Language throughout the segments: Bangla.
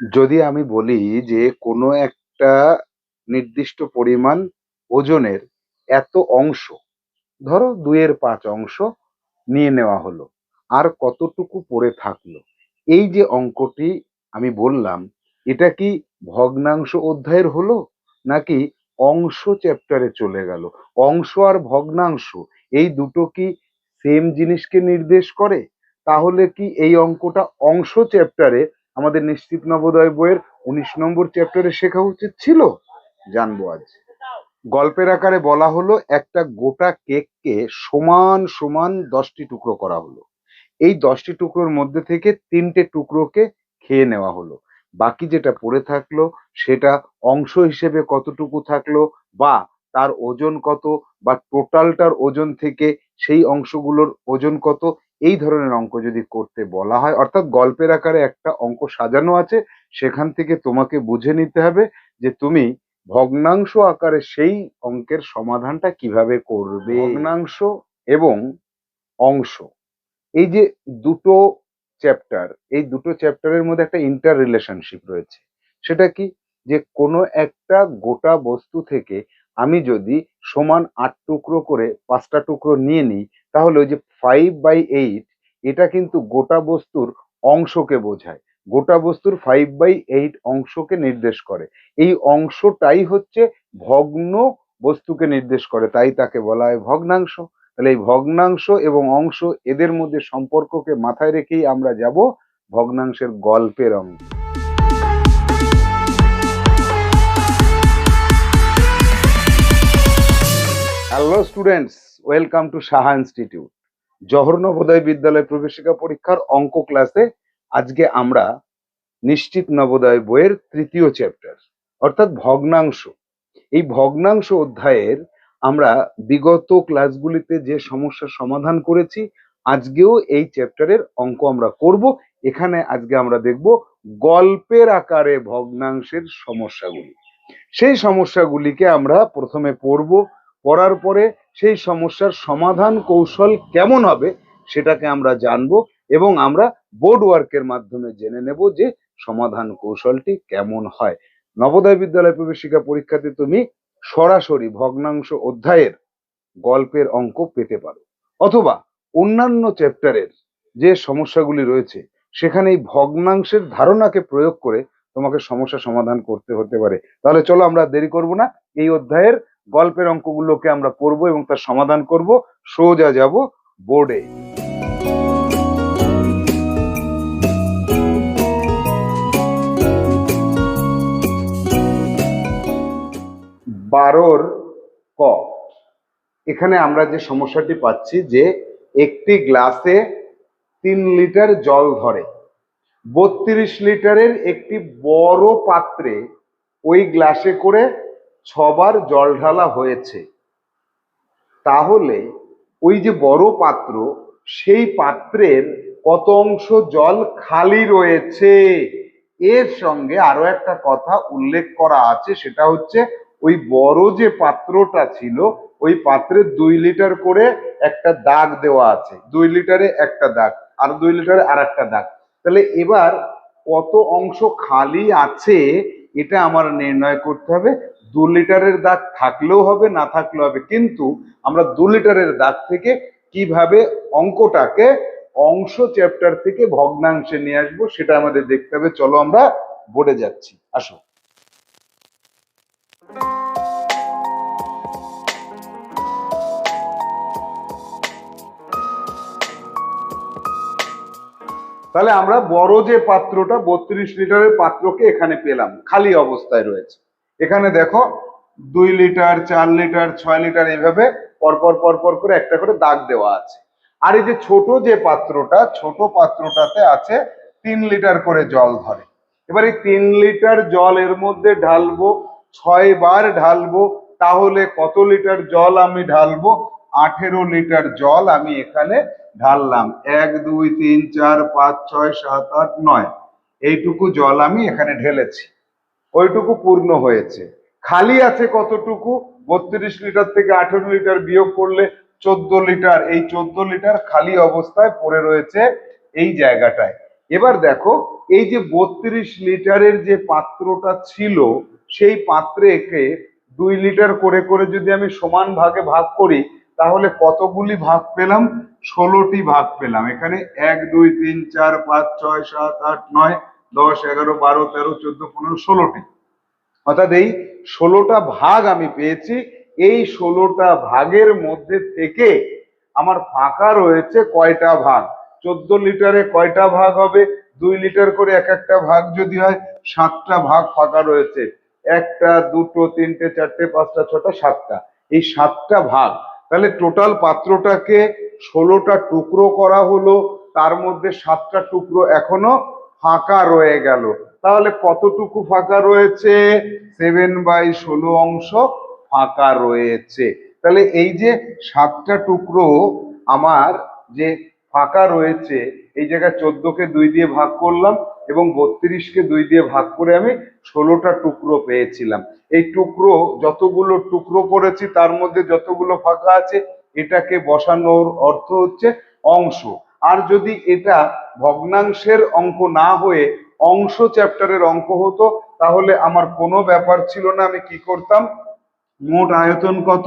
যদি আমি বলি যে কোনো একটা নির্দিষ্ট পরিমাণ ওজনের এত অংশ, ধরো দুইয়ের পাঁচ অংশ নিয়ে নেওয়া হলো, আর কতটুকু পড়ে থাকল, এই যে অঙ্কটি আমি বললাম, এটা কি ভগ্নাংশ অধ্যায়ের হলো, নাকি অংশ চ্যাপ্টারে চলে গেল? অংশ আর ভগ্নাংশ, এই দুটো কি সেম জিনিসকে নির্দেশ করে? তাহলে কি এই অঙ্কটা অংশ চ্যাপ্টারে আমাদের নিশ্চিত নবোদয় বইয়ের উনিশ নম্বর চ্যাপ্টারে শেখা উচিত ছিল, জানব আজ। গল্পের আকারে বলা হলো, একটা গোটা কেককে সমান সমান দশটি টুকরো করা হলো। এই দশটি টুকরোর মধ্যে থেকে তিনটে টুকরোকে খেয়ে নেওয়া হলো। বাকি যেটা পড়ে থাকল, সেটা অংশ হিসেবে কতটুকু থাকল, বা তার ওজন কত, বা টোটালটার ওজন থেকে সেই অংশগুলোর ওজন কত এই ধরনের অঙ্ক যদি করতে বলা হয় অর্থাৎ গল্পের আকারে একটা অঙ্ক সাজানো আছে সেখান থেকে তোমাকে বুঝে নিতে হবে যে তুমি ভগ্নাংশ আকারে সেই অঙ্কের সমাধানটা কীভাবে করবে। ভগ্নাংশ এবং অংশ। এই যে দুটো চ্যাপ্টার এই দুটো চ্যাপ্টারের মধ্যে একটা ইন্টার রিলেশনশিপ রয়েছে। সেটা কি? যে কোনো একটা গোটা বস্তু থেকে আমি যদি সমান আট টুকরো করে পাঁচটা টুকরো নিয়ে নিই তাহলে ওই যে ফাইভ বাই এইট এটা কিন্তু গোটা বস্তুর অংশকে বোঝায়। গোটা বস্তুর ফাইভ বাই এইট অংশকে নির্দেশ করে। এই অংশটাই হচ্ছে ভগ্ন বস্তুকে নির্দেশ করে, তাই তাকে বলা হয় ভগ্নাংশ। তাহলে এই ভগ্নাংশ এবং অংশ এদের মধ্যে সম্পর্ককে মাথায় রেখেই আমরা যাব ভগ্নাংশের গল্পের অঙ্ক hello students welcome to Saha institute Jawahar Navodaya Vidyalaya প্রবেশিকা পরীক্ষার অঙ্ক ক্লাসে আজকে আমরা নিশ্চিত নবোদয় বইয়ের তৃতীয় চ্যাপ্টার অর্থাৎ ভগ্নাংশ। এই ভগ্নাংশ অধ্যায়ের আমরা বিগত ক্লাসগুলিতে যে সমস্যার সমাধান করেছি, আজকেও এই চ্যাপ্টারের অঙ্ক আমরা করব। এখানে আজকে আমরা দেখব গল্পের আকারে ভগ্নাংশের সমস্যাগুলি। সেই সমস্যাগুলিকে আমরা প্রথমে পড়ব। পড়ার পরে সেই সমস্যার সমাধান কৌশল কেমন হবে সেটাকে আমরা জানব এবং আমরা বোর্ড ওয়ার্কের মাধ্যমে জেনে নেব যে সমাধান কৌশলটি কেমন হয়। নবোদয় বিদ্যালয় প্রবেশিকা পরীক্ষাতে তুমি সরাসরি ভগ্নাংশ অধ্যায়ের গল্পের অঙ্ক পেতে পারো অথবা অন্যান্য চ্যাপ্টারের যে সমস্যাগুলি রয়েছে সেখানে এই ভগ্নাংশের ধারণাকে প্রয়োগ করে তোমাকে সমস্যা সমাধান করতে হতে পারে। তাহলে চলো আমরা দেরি করব না, এই অধ্যায়ের গল্পের অঙ্কগুলোকে আমরা পড়ব এবং তার সমাধান করব। সোজা যাব বোর্ডে। বারোর ক। এখানে আমরা যে সমস্যাটি পাচ্ছি যে একটি গ্লাসে তিন লিটার জল ধরে। বত্রিশ লিটারের একটি বড় পাত্রে ওই গ্লাসে করে ছবার জল ঢালা হয়েছে। তাহলে ওই যে বড় পাত্র, সেই পাত্রের কত অংশ জল খালি রয়েছে? এর সঙ্গে আরও একটা কথা উল্লেখ করা আছে, সেটা হচ্ছে ওই বড় যে পাত্রটা ছিল, ওই পাত্রে দুই লিটার করে একটা দাগ দেওয়া আছে। দুই লিটারে একটা দাগ, আর দুই লিটারে আর একটা দাগ। তাহলে এবার কত অংশ খালি আছে, এটা আমার নির্ণয় করতে হবে। দু লিটারের দাগ থাকলেও হবে, না থাকলেও হবে। কিন্তু আমরা দু লিটারের দাগ থেকে কীভাবে অঙ্কটাকে অংশ চ্যাপ্টার থেকে ভগ্নাংশে নিয়ে আসব সেটা আমাদের দেখতে হবে। চলো আমরা বোর্ডে যাচ্ছি। আসো। তাহলে আমরা বড় যে পাত্রটা, বত্রিশ লিটারের পাত্রকে এখানে পেলাম, খালি অবস্থায় রয়েছে। এখানে দেখো দুই লিটার, চার লিটার, ছয় লিটার এইভাবে পরপর পরপর করে একটা করে দাগ দেওয়া আছে। আর এই যে ছোট যে পাত্রটা, ছোট পাত্রটাতে আছে তিন লিটার করে জল ধরে। এবার এই তিন লিটার জল এর মধ্যে ঢালবো, ছয় বার ঢালবো, তাহলে কত লিটার জল আমি ঢালবো? আঠেরো লিটার জল আমি এখানে ঢাললাম। এক, দুই, তিন, চার, পাঁচ, ছয়, সাত, আট, নয়। এইটুকু জল আমি এখানে ঢেলেছি। ওইটুকু পূর্ণ হয়েছে। খালি আছে কতটুকু? বত্রিশ লিটার থেকে আঠেরো লিটার বিয়োগ করলে চোদ্দ লিটার। এই চোদ্দ লিটার খালি অবস্থায় পড়ে রয়েছে এই জায়গাটায়। এবার দেখো, এই যে বত্রিশ লিটারের যে পাত্রটা ছিল, সেই পাত্রে একে দুই লিটার করে করে যদি আমি সমান ভাগে ভাগ করি, তাহলে কতগুলি ভাগ পেলাম? ষোলোটি ভাগ পেলাম। এখানে এক, দুই, তিন, চার, পাঁচ, ছয়, সাত, আট, নয় দশ, এগারো, বারো, তেরো, চোদ্দ, পনেরো, ষোলোটি। অর্থাৎ এই ষোলোটা ভাগ আমি পেয়েছি। এই ষোলোটা ভাগের মধ্যে থেকে আমার ফাঁকা রয়েছে কয়টা ভাগ? চোদ্দ লিটারে কয়টা ভাগ হবে? দুই লিটার করে এক একটা ভাগ যদি হয়, সাতটা ভাগ ফাঁকা রয়েছে। একটা, দুটো, তিনটে, চারটে, পাঁচটা, ছটা, সাতটা। এই সাতটা ভাগ। তাহলে টোটাল পাত্রটাকে ষোলোটা টুকরো করা হলো, তার মধ্যে সাতটা টুকরো এখনও ফাঁকা রয়ে গেল। তাহলে কতটুকু ফাঁকা রয়েছে? সেভেন বাই ষোলো অংশ ফাঁকা রয়েছে। তাহলে এই যে সাতটা টুকরো আমার যে ফাঁকা রয়েছে, এই জায়গায় চোদ্দকে দুই দিয়ে ভাগ করলাম এবং বত্রিশকে দুই দিয়ে ভাগ করে আমি ষোলোটা টুকরো পেয়েছিলাম। এই টুকরো, যতগুলো টুকরো করেছি, তার মধ্যে যতগুলো ফাঁকা আছে, এটাকে বসানোর অর্থ হচ্ছে অংশ। আর যদি এটা ভগ্নাংশের অঙ্ক না হয়ে অংশ চ্যাপ্টারের অঙ্ক হতো, তাহলে আমার কোনো ব্যাপার ছিল না, আমি কি করতাম? মোট আয়তন কত?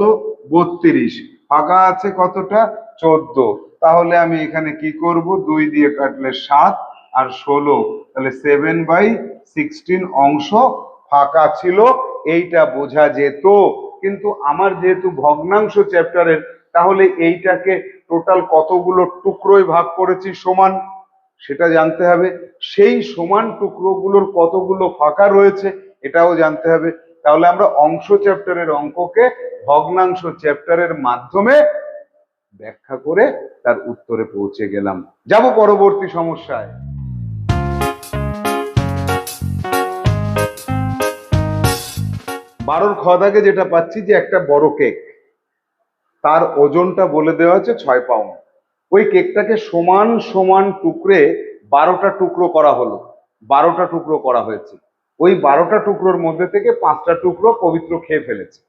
বত্রিশ। ফাঁকা আছে কতটা? চোদ্দ। তাহলে আমি এখানে কি করব? দুই দিয়ে কাটলে সাত আর ষোলো। তাহলে সেভেন বাই সিক্সটিন অংশ ফাঁকা ছিল, এইটা বোঝা যেত। কিন্তু আমার যেহেতু ভগ্নাংশ চ্যাপ্টারের তাহলে এইটাকে টোটাল কতগুলো টুকরোয় ভাগ করেছি সমান? সেটা জানতে হবে। সেই সমান টুকরোগুলোর কতগুলো ফাঁকা রয়েছে, এটাও জানতে হবে। তাহলে আমরা অংশ চ্যাপ্টারের অঙ্ককে ভগ্নাংশ চ্যাপ্টারের মাধ্যমে ব্যাখ্যা করে তার উত্তরে পৌঁছে গেলাম। যাব পরবর্তী সমস্যায়। বারোর খ দাগে যেটা পাচ্ছি যে একটা বড় কেক। তার ওজনটা বলে দেওয়া হচ্ছে ছয় পাউন্ড। ওই কেকটাকে সমান সমান টুকরে বারোটা টুকরো করা হলো। বারোটা টুকরো করা হয়েছে। ওই বারোটা টুকরোর মধ্যে থেকে পাঁচটা টুকরো পবিত্র খেয়ে ফেলেছে।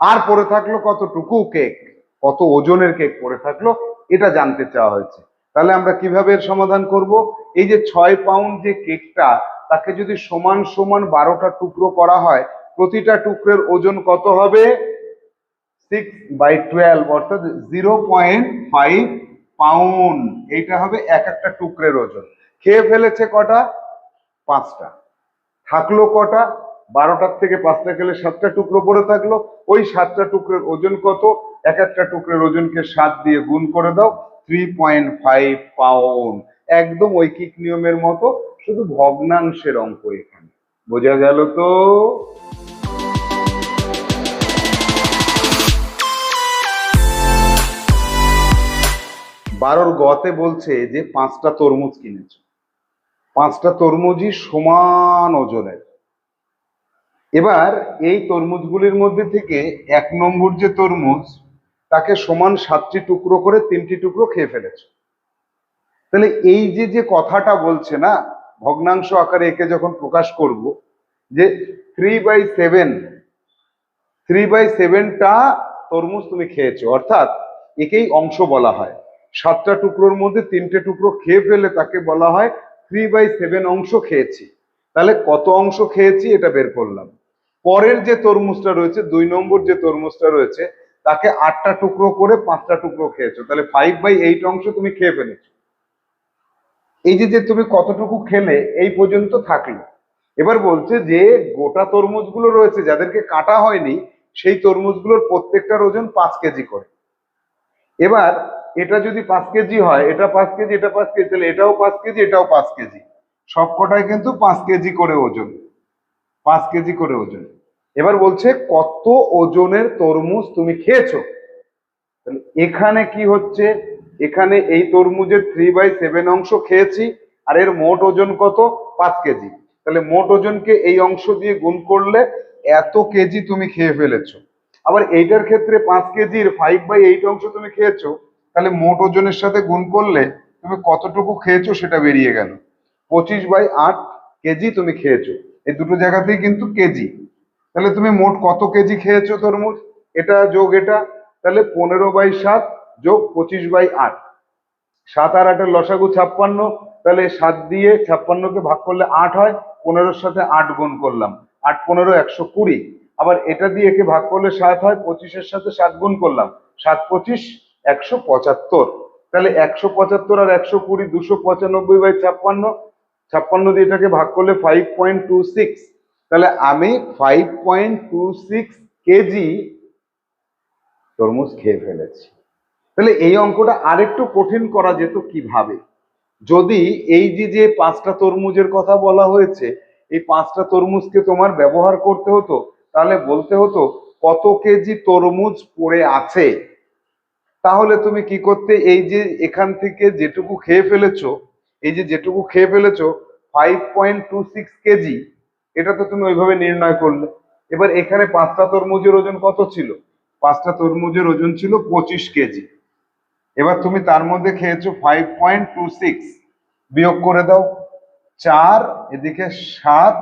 আর পড়ে থাকল কতটুকু কেক? কত ওজনের কেক পড়ে থাকল? এটা জানতে চাওয়া হয়েছে। তাহলে আমরা কীভাবে এর সমাধান করব? এই যে ছয় পাউন্ড যে কেকটা, তাকে যদি সমান সমান বারোটা টুকরো করা হয়, প্রতিটা টুকরের ওজন কত হবে? সিক্স বাই টুয়েলভ অর্থাৎ জিরো পয়েন্ট ফাইভ পাউন্ড এইটা হবে এক একটা টুকরের ওজন। খেয়ে ফেলেছে কটা? পাঁচটা। থাকল কটা? বারোটার থেকে পাঁচটা খেলে সাতটা টুকরো পড়ে থাকল। ওই সাতটা টুকরের ওজন কত? এক একটা টুকরের ওজনকে সাত দিয়ে গুণ করে দাও থ্রি পয়েন্ট ফাইভ পাউন্ড একদম ঐকিক নিয়মের মতো, শুধু ভগ্নাংশের অঙ্ক এখানে। বোঝা গেল তো? বারোর গতে বলছে যে পাঁচটা তরমুজ কিনেছো। পাঁচটা তরমুজই সমান ওজনের। এবার এই তরমুজগুলির মধ্যে থেকে এক নম্বর যে তরমুজ, তাকে সমান সাতটি টুকরো করে তিনটি টুকরো খেয়ে ফেলেছে। তাহলে এই যে যে কথাটা বলছে না, ভগ্নাংশ আকারে একে যখন প্রকাশ করব, যে three by seven three by সেভেনটা তরমুজ তুমি খেয়েছো, অর্থাৎ একেই অংশ বলা হয়। সাতটা টুকরোর মধ্যে তিনটে টুকরো খেয়ে ফেলে তাকে বলা হয় থ্রি বাই সেভেন অংশ খেয়েছি। তাহলে কত অংশ খেয়েছি এটা বের করলাম। পরের যে তরমুজটা রয়েছে, দুই নম্বর যে তরমুজটা রয়েছে, তাকে আটটা টুকরো করে পাঁচটা টুকরো খেয়েছো। তাহলে ফাইভ বাই এইট অংশ তুমি খেয়ে ফেলেছো। এই যে যে তুমি কতটুকু খেলে, এই পর্যন্ত থাকল। এবার বলছে যে, গোটা তরমুজগুলো রয়েছে, যাদেরকে কাটা হয়নি, সেই তরমুজগুলোর প্রত্যেকটার ওজন পাঁচ কেজি করে। এবার এটা যদি পাঁচ কেজি হয়, এটা পাঁচ কেজি, এটা পাঁচ কেজি, তাহলে এটাও পাঁচ কেজি, এটাও পাঁচ কেজি। সবকটাই কিন্তু পাঁচ কেজি করে ওজন। পাঁচ কেজি করে ওজন। এবার বলছে, কত ওজনের তরমুজ তুমি খেয়েছো? তাহলে এখানে কি হচ্ছে? এখানে এই তরমুজের থ্রি বাই সেভেন অংশ খেয়েছি, আর এর মোট ওজন কত? পাঁচ কেজি। তাহলে মোট ওজনকে এই অংশ দিয়ে গুণ করলে এত কেজি তুমি খেয়ে ফেলেছো। আবার এইটার ক্ষেত্রে পাঁচ কেজির ফাইভ বাই এইট অংশ তুমি খেয়েছো তাহলে মোট ওজনের সাথে গুণ করলে তুমি কতটুকু খেয়েছো সেটা বেরিয়ে গেল। পঁচিশ বাই আট কেজি তুমি খেয়েছো। এই দুটো জায়গাতেই কিন্তু কেজি। তাহলে তুমি মোট কত কেজি খেয়েছো তরমুজ? এটা যোগ এটা, তাহলে পনেরো বাই সাত যোগ পঁচিশ বাই আট। সাত আর আটের লসাগু ছাপ্পান্ন, তাহলে সাত দিয়ে ছাপ্পান্নকে ভাগ করলে আট হয়, পনেরোর সাথে আট গুণ করলাম। আট পনেরো, একশো কুড়ি। আবার এটা দিয়ে একে ভাগ করলে সাত হয়, পঁচিশের সাথে সাত গুণ করলাম। সাত পঁচিশ একশো পঁচাত্তর। তাহলে একশো পঁচাত্তর আর একশো কুড়ি, দুশো পঁচানব্বই বাই ছাপ্পান্ন ছাপ্পান্ন দিয়ে এটাকে ভাগ করলে ফাইভ পয়েন্ট টু সিক্স তাহলে আমি five point two six kg তরমুজ খেয়ে ফেলেছি। তাহলে এই অঙ্কটা আরেকটু কঠিন করা যেত কীভাবে? যদি এই যে যে পাঁচটা তরমুজের কথা বলা হয়েছে, এই পাঁচটা তরমুজকে তোমার ব্যবহার করতে হতো, তাহলে বলতে হতো কত কেজি তরমুজ পড়ে আছে? তাহলে তুমি কি করতে, এই যে এখান থেকে যেটুকু খেয়ে ফেলেছো, এই যে যেটুকু খেয়ে ফেলেছো five point two six kg, এটা তো তুমি ওইভাবে নির্ণয় করলে। এবার এখানে পাঁচটা তরমুজের ওজন কত ছিল? পাঁচটা তরমুজের ওজন ছিল পঁচিশ কেজি। এবার তুমি তার মধ্যে খেয়েছো ফাইভ পয়েন্ট টু সিক্স বিয়োগ করে দাও চার, এদিকে সাত,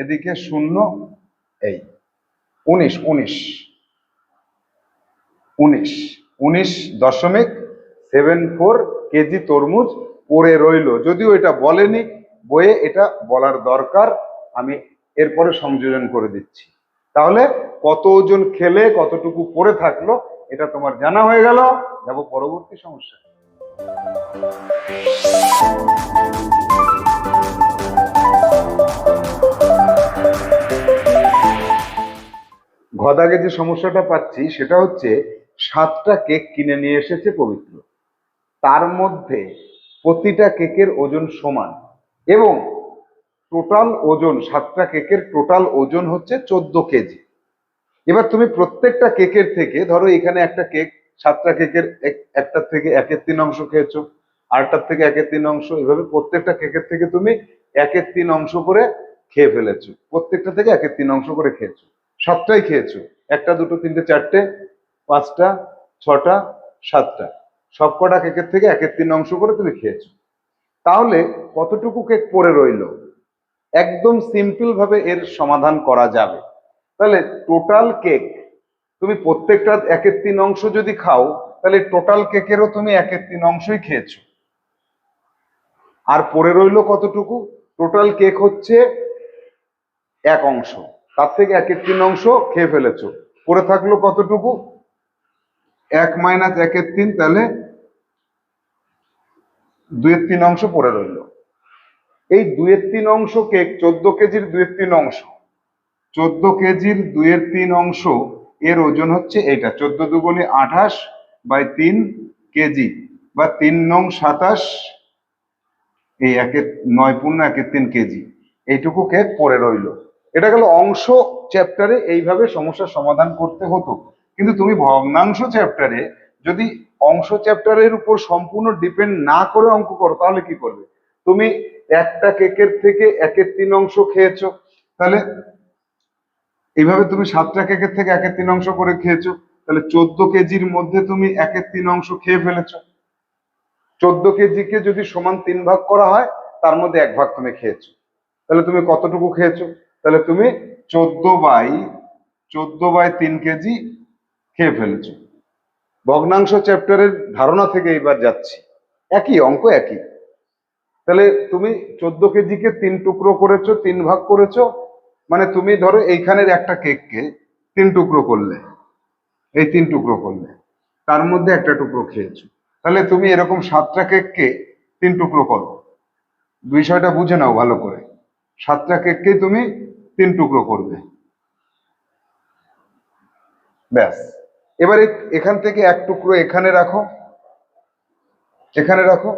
এদিকে শূন্য, এই, উনিশ উনিশ উনিশ। উনিশ দশমিক সেভেন ফোর কেজি তরমুজ পড়ে রইল। যদিও এটা বলেনি, বইয়ে এটা বলার দরকার, আমি এরপরে সংযোজন করে দিচ্ছি। তাহলে কত ওজন খেলে কতটুকু পড়ে থাকল, এটা তোমার জানা হয়ে গেল। যাব পরবর্তী সমস্যা। ঘদাগে যে সমস্যাটা পাচ্ছি, সেটা হচ্ছে সাতটা কেক কিনে নিয়ে এসেছে পবিত্র। তার মধ্যে প্রতিটা কেকের ওজন সমান এবং টোটাল ওজন, সাতটা কেকের টোটাল ওজন হচ্ছে চোদ্দ কেজি। এবার তুমি প্রত্যেকটা কেকের থেকে, ধরো এখানে একটা কেক, সাতটা কেকের এক- একটার থেকে একের তিন অংশ খেয়েছো আরটার থেকে একের তিন অংশ, এভাবে প্রত্যেকটা কেকের থেকে তুমি একের তিন অংশ করে খেয়ে ফেলেছো। প্রত্যেকটা থেকে একের তিন অংশ করে খেয়েছো। সাতটাই খেয়েছো। একটা, দুটো, তিনটে, চারটে পাঁচটা, ছটা, সাতটা। সব কটা কেকের থেকে একের তিন অংশ করে তুমি খেয়েছো। তাহলে কতটুকু কেক পড়ে রইল? একদম সিম্পল ভাবে এর সমাধান করা যাবে। তাহলে টোটাল কেক, তুমি প্রত্যেকটা একের তিন অংশ যদি খাও, তাহলে টোটাল কেকেরও তুমি একের তিন অংশই খেয়েছো। আর পড়ে রইল কতটুকু? টোটাল কেক হচ্ছে এক অংশ। তার থেকে একের তিন অংশ খেয়ে ফেলেছো। পড়ে থাকল কতটুকু? এক মাইনাস একের তিন তাহলে দুয়ের তিন অংশ পড়ে রইল। এই দুয়ের তিন অংশ কেক চোদ্দ কেজির দুয়ের তিন অংশ, চোদ্দ কেজির দুয়ের তিন অংশ, এর ওজন হচ্ছে এটা চোদ্দ দুগুণে আঠাশ বাই তিন কেজি বা তিন নং সাতাশ, এই একের নয় পূর্ণ একের তিন কেজি এইটুকু কেক পড়ে রইল। এটা গেল অংশ চ্যাপ্টারে, এইভাবে সমস্যার সমাধান করতে হতো। কিন্তু তুমি ভগ্নাংশ চ্যাপ্টারে যদি অংশ চ্যাপ্টারের উপর সম্পূর্ণ ডিপেন্ড না করে অঙ্ক করো, তাহলে কি করবে? তুমি একটা কেকের থেকে একের তিন অংশ খেয়েছো। তাহলে এইভাবে তুমি সাতটা কেকের থেকে একের তিন অংশ করে খেয়েছো। তাহলে চোদ্দ কেজির মধ্যে তুমি একের তিন অংশ খেয়ে ফেলেছো। চোদ্দ কেজিকে যদি সমান তিন ভাগ করা হয়, তার মধ্যে এক ভাগ তুমি খেয়েছো। তাহলে তুমি কতটুকু খেয়েছো? তাহলে তুমি চোদ্দ বাই চোদ্দ বাই তিন কেজি খেয়ে ফেলেছো। ভগ্নাংশ চ্যাপ্টারের ধারণা থেকে এইবার যাচ্ছি। একই, অঙ্ক একই। তাহলে তুমি চোদ্দ কেজিকে তিন টুকরো করেছ, তিন ভাগ করেছ মানে তুমি ধরো এইখানের একটা কেককে তিন টুকরো করলে। এই তিন টুকরো করলে। তার মধ্যে একটা টুকরো খেয়েছো। তাহলে তুমি এরকম সাতটা কেককে তিন টুকরো করো। বিষয়টা বুঝে নাও ভালো করে। সাতটা কেককেই তুমি তিন টুকরো করবে। ব্যাস। এবারে এখান থেকে এক টুকরো এখানে রাখো। এখানে রাখো।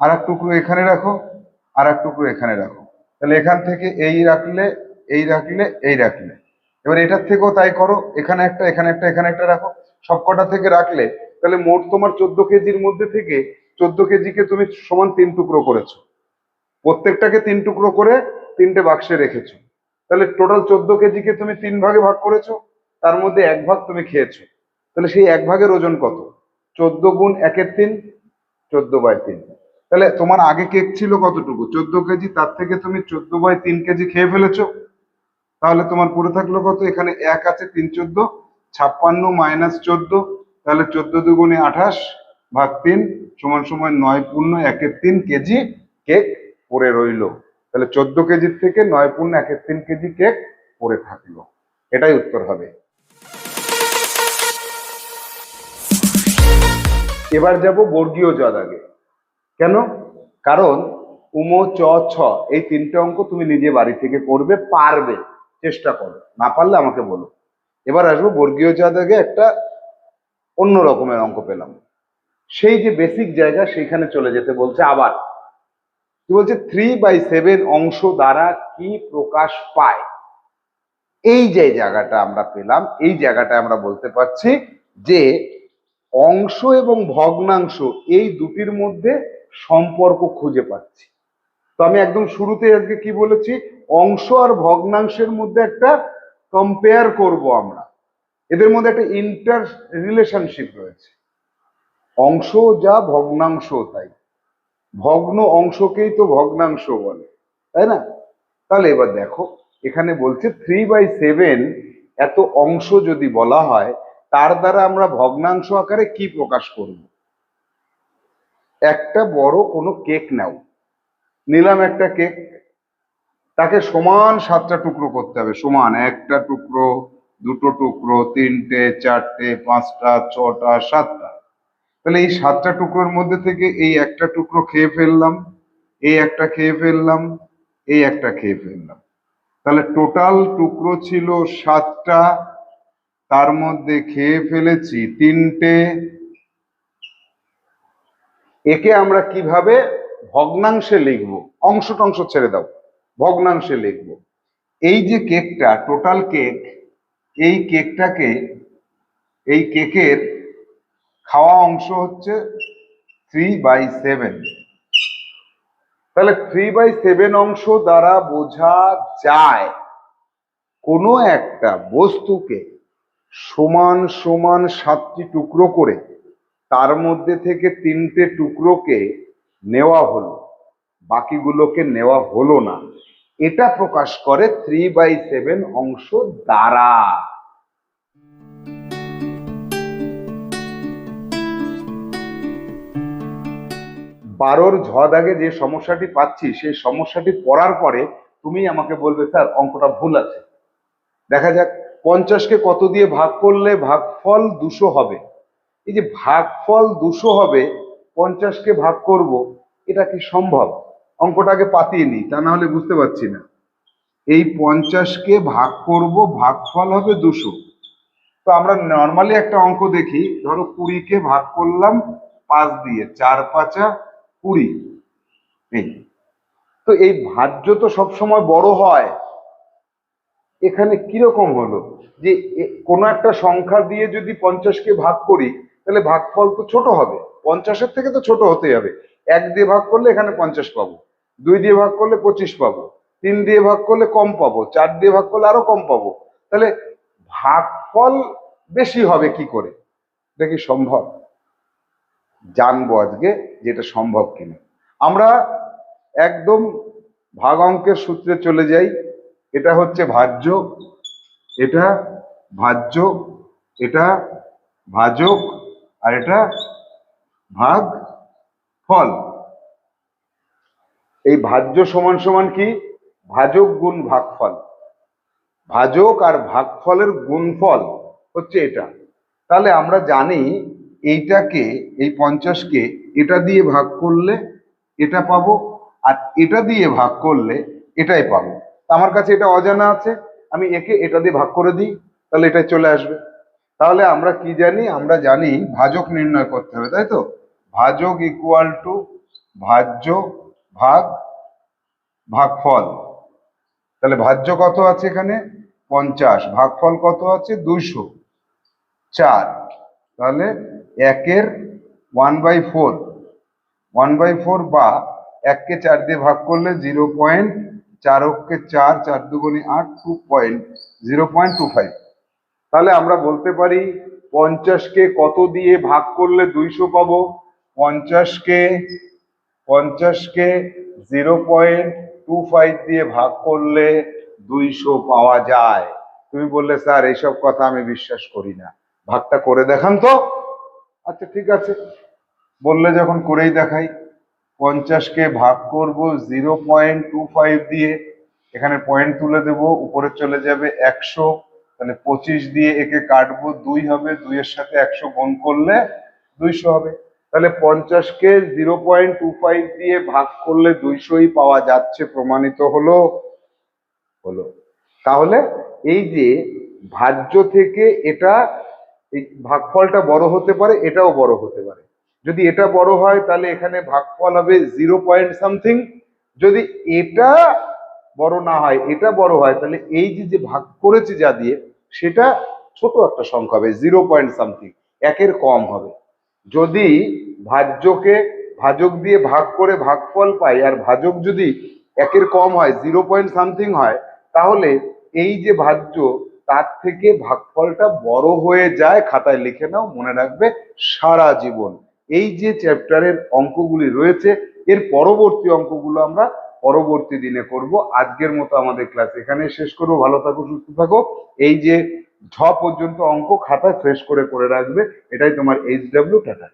আর এক টুকরো এখানে রাখো। আর এক টুকরো এখানে রাখো। তাহলে এখান থেকে এই রাখলে এই রাখলে এই রাখলে। এবার এটার থেকেও তাই করো। এখানে একটা এখানে একটা এখানে একটা রাখো। সবকটা থেকে রাখলে, তাহলে মোট তোমার চোদ্দ কেজির মধ্যে থেকে চোদ্দ কেজিকে তুমি সমান তিন টুকরো করেছ। প্রত্যেকটাকে তিন টুকরো করে তিনটে বাক্সে রেখেছো। তাহলে টোটাল চোদ্দ কেজিকে তুমি তিন ভাগে ভাগ করেছ। তার মধ্যে এক ভাগ তুমি খেয়েছো। তাহলে সেই এক ভাগের ওজন কত? চোদ্দ গুণ একের তিন, চোদ্দ বাই তিন। তাহলে তোমার আগে কেক ছিল কতটুকু? চোদ্দ কেজি, তার থেকে তুমি চোদ্দ বাই তিন কেজি খেয়ে ফেলেছো। তাহলে তোমার পড়ে থাকল কত? এখানে এক আছে, তিন চোদ্দ, ছাপ্পান্ন মাইনাস চোদ্দ, তাহলে চোদ্দ দুগুণে আঠাশ ভাগ তিন সমান সমান নয় পূর্ণ একের তিন কেজি কেক পড়ে রইল। তাহলে চোদ্দ কেজির থেকে নয় পূর্ণ একের তিন কেজি কেক পড়ে থাকল। এটাই উত্তর হবে। এবার যাব বর্গীয় জ দাগে কেন? কারণ উম, চ, ছ, এই তিনটে অঙ্ক তুমি নিজে বাড়ি থেকে করবে, পারবে, চেষ্টা করো না পারলে আমাকে বলো। এবার আসব বর্গীয় জ দাগে একটা অন্য রকমের অঙ্ক পেলাম। সেই যে বেসিক জায়গা সেইখানে চলে যেতে বলছে আবার। কি বলছে? থ্রি বাই সেভেন অংশ দ্বারা কি প্রকাশ পায়? এই যে জায়গাটা আমরা পেলাম, এই জায়গাটা আমরা বলতে পারছি যে অংশ এবং ভগ্নাংশ এই দুটির মধ্যে সম্পর্ক খুঁজে পাচ্ছি। তো আমি একদম শুরুতে আজকে কি বলেছি? অংশ আর ভগ্নাংশের মধ্যে একটা কম্পেয়ার করব আমরা। এদের মধ্যে একটা ইন্টার রিলেশনশিপ রয়েছে। অংশ যা, ভগ্নাংশ তাই। ভগ্ন অংশকেই তো ভগ্নাংশ বলে, তাই না? তাহলে এবার দেখো, এখানে বলছে থ্রি বাই সেভেন এত অংশ যদি বলা হয় তার দ্বারা আমরা ভগ্নাংশ আকারে কি প্রকাশ করব? একটা বড় কোনো কেক নাও। নিলাম একটা কেক। তাকে সমান সাতটা টুকরো করতে হবে, সমান একটা টুকরো, দুটো টুকরো, তিনটে, চারটে, পাঁচটা, ছটা, সাতটা। তাহলে এই সাতটা টুকরোর মধ্যে থেকে এই একটা টুকরো খেয়ে ফেললাম, এই একটা খেয়ে ফেললাম, এই একটা খেয়ে ফেললাম। তাহলে টোটাল টুকরো ছিল সাতটা তার মধ্যে খেয়ে ফেলেছি তিনটে। একে আমরা কীভাবে ভগ্নাংশে লিখব? অংশ টংশ ছেড়ে দাও। ভগ্নাংশে লিখব। এই যে কেকটা টোটাল কেক এই কেকটাকে, এই কেকের খাওয়া অংশ হচ্ছে থ্রি বাই সেভেন তাহলে থ্রি বাই সেভেন অংশ দ্বারা বোঝা যায় কোনো একটা বস্তুকে সমান সমান সাতটি টুকরো করে তার মধ্যে থেকে তিনটে টুকরোকে নেওয়া হলো, বাকিগুলোকে নেওয়া হলো না। এটা প্রকাশ করে থ্রি বাই সেভেন অংশ দ্বারা। বারোর ঝ দাগে যে সমস্যাটি পাচ্ছি, সেই সমস্যাটি পড়ার পরে তুমি আমাকে বলবে, স্যার, অঙ্কটা ভুল আছে। দেখা যাক। পঞ্চাশকে কত দিয়ে ভাগ করলে ভাগফল দুশো হবে? এই যে ভাগফল দুশো হবে পঞ্চাশকে ভাগ করব, এটা কি সম্ভব? অঙ্কটাকে পাতিয়ে নিই, তা না হলে বুঝতে পারছি না। এই পঞ্চাশকে ভাগ করব, ভাগফল হবে দুশো। তো আমরা নর্মালি একটা অঙ্ক দেখি, ধরো কুড়িকে ভাগ করলাম পাঁচ দিয়ে, চার পাঁচা কুড়ি। এই। তো এই ভাজ্য তো সবসময় বড় হয়। এখানে কীরকম হলো? যে কোনো একটা সংখ্যা দিয়ে যদি পঞ্চাশকে ভাগ করি, তাহলে ভাগফল তো ছোট হবে। পঞ্চাশের থেকে তো ছোট হতে হবে। এক দিয়ে ভাগ করলে এখানে পঞ্চাশ পাবো। দুই দিয়ে ভাগ করলে পঁচিশ পাবো। তিন দিয়ে ভাগ করলে কম পাবো। চার দিয়ে ভাগ করলে আরও কম পাবো। তাহলে ভাগফল বেশি হবে কি করে? কি সম্ভব? জানব আজকে যে এটা সম্ভব কিনা। আমরা একদম ভাগ অঙ্কের সূত্রে চলে যাই। এটা হচ্ছে ভাজ্য, এটা ভাজ্য, এটা ভাজক, আর এটা ভাগ ফল। এই ভাজ্য সমান সমান কি? ভাজক গুণ ভাগফল। ভাজক আর ভাগফলের গুণফল হচ্ছে এটা। তাহলে আমরা জানি এইটাকে, এই পঞ্চাশকে এটা দিয়ে ভাগ করলে এটা পাবো, আর এটা দিয়ে ভাগ করলে এটাই পাবো। আমার কাছে এটা অজানা আছে, আমি একে এটা দিয়ে ভাগ করে দিই, তাহলে এটাই চলে আসবে। তাহলে আমরা কি জানি? আমরা জানি ভাজক নির্ণয় করতে হবে, তাই তো? ভাজক ইকুয়াল টু ভাজ্য ভাগ ভাগফল। তাহলে ভাজ্য কত আছে এখানে? পঞ্চাশ। ভাগফল কত আছে? দুইশো। চার। তাহলে একের one by four one by four বা এককে চার দিয়ে ভাগ করলে জিরো পয়েন্ট চার অক্ষে চার চার দুগুণে আট two point zero point two five তাহলে আমরা বলতে পারি পঞ্চাশকে কত দিয়ে ভাগ করলে দুইশো পাবো? পঞ্চাশকে পঞ্চাশকে জিরো পয়েন্ট টু ফাইভ দিয়ে ভাগ করলে দুইশো পাওয়া যায়। তুমি বললে, স্যার, এইসব কথা আমি বিশ্বাস করি না। ভাগটা করে দেখান তো। আচ্ছা ঠিক আছে। বললে যখন করেই দেখাই। পঞ্চাশকে ভাগ করব জিরো পয়েন্ট টু ফাইভ দিয়ে, এখানে পয়েন্ট তুলে দেব, উপরে চলে যাবে একশো, তাহলে পঁচিশ দিয়ে একে কাটবো দুই হবে, দুইয়ের সাথে একশো গুণ করলে দুইশো হবে। তাহলে পঞ্চাশকে জিরো পয়েন্ট টু ফাইভ দিয়ে ভাগ করলে দুইশোই পাওয়া যাচ্ছে, প্রমাণিত হলো হলো। তাহলে এই যে ভাজ্য থেকে এটা, এই ভাগফলটা বড় হতে পারে, এটাও বড় হতে পারে। যদি এটা বড় হয়, তাহলে এখানে ভাগফল হবে জিরো পয়েন্ট সামথিং যদি এটা বড় না হয়, এটা বড় হয়, তাহলে এই যে যে ভাগ করেছে যা দিয়ে, সেটা ছোট একটা সংখ্যা হবে জিরো পয়েন্ট সামথিং একের কম হবে। যদি ভাজ্যকে ভাজক দিয়ে ভাগ করে ভাগফল পাই, আর ভাজক যদি একের কম হয় জিরো পয়েন্ট সামথিং হয়, তাহলে এই যে ভাজ্য, তার থেকে ভাগফলটা বড় হয়ে যায়, খাতায় লিখে নাও, মনে রাখবে, সারা জীবন। এই যে চ্যাপ্টারের অঙ্কগুলি রয়েছে, এর পরবর্তী অঙ্কগুলো আমরা পরবর্তী দিনে করব। আজকের মতো আমাদের ক্লাস এখানে শেষ করব। ভালো থাকো, সুস্থ থাকো। এই যে ঝ পর্যন্ত অঙ্ক খাতা ফ্রেশ করে করে রাখবে, এটাই তোমার এইচ ডাব্লিউ টাটা